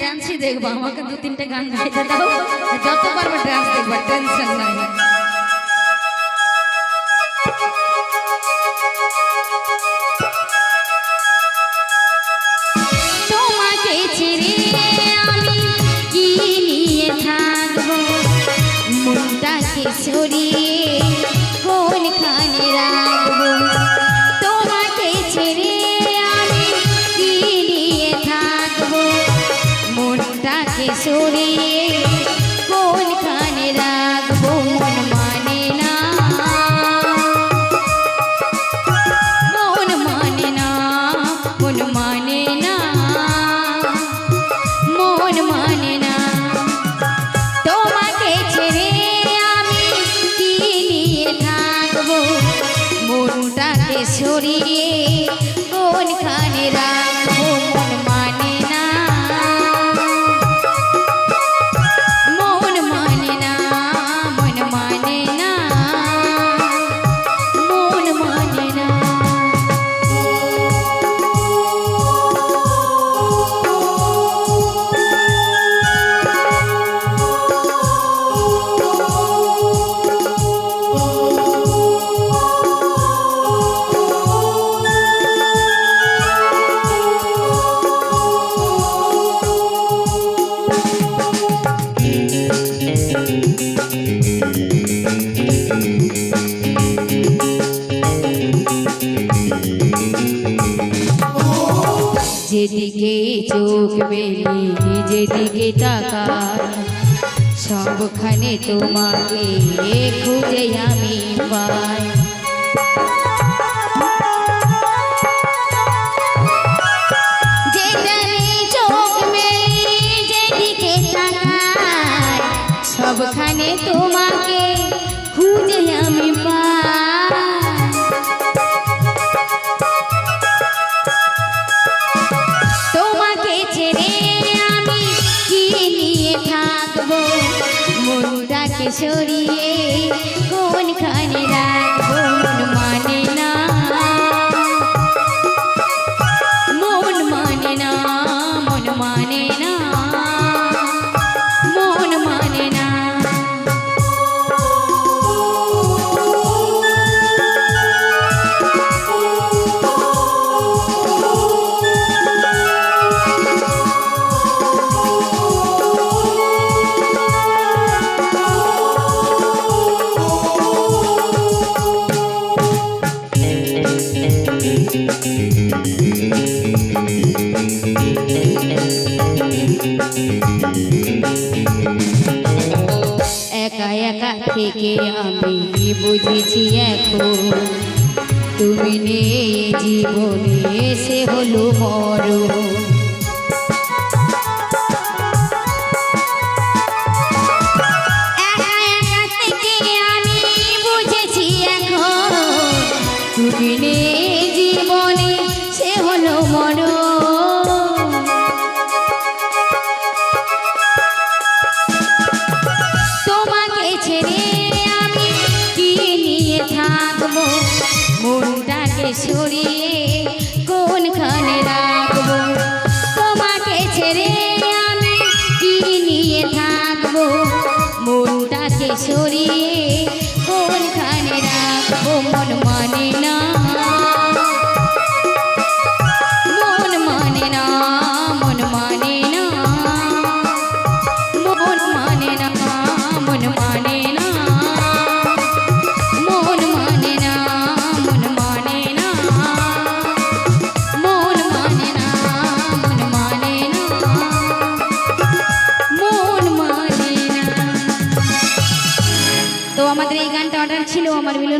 ডান্সই দেখব, আমাকে দু তিনটে গান গাইতে দাও। যত পারবে ডান্স দেখব টেনশন নাই। তোমাকে ছেড়ে আমি সরিয়ে কোনখানে রাখব? সরিয়ে কোনখানে রাখব, মন না। মন মানে না, মন মানে না। মন মানে না। তোমাকে ছেড়ে কি নিয়ে থাকব? মনটাকে সরিয়ে কোনখানে রাখব। যেদিকে চোখ মেলি যেদিকে তাকাই সবখানে তোমাকে খুঁজে আমি পাই। সবখানে তোমাকে সরিয়ে কোনখানে রাখব। একা একা থেকে আমি বুঝেছি এখন তুমি নেই জীবনে সে হলো মরণ। তুমি নেই সরিয়ে কোনখানে রাখব? তোমাকে ছেড়ে আমি কি নিয়ে থাকব? মনটাকে সরিয়ে পারবিল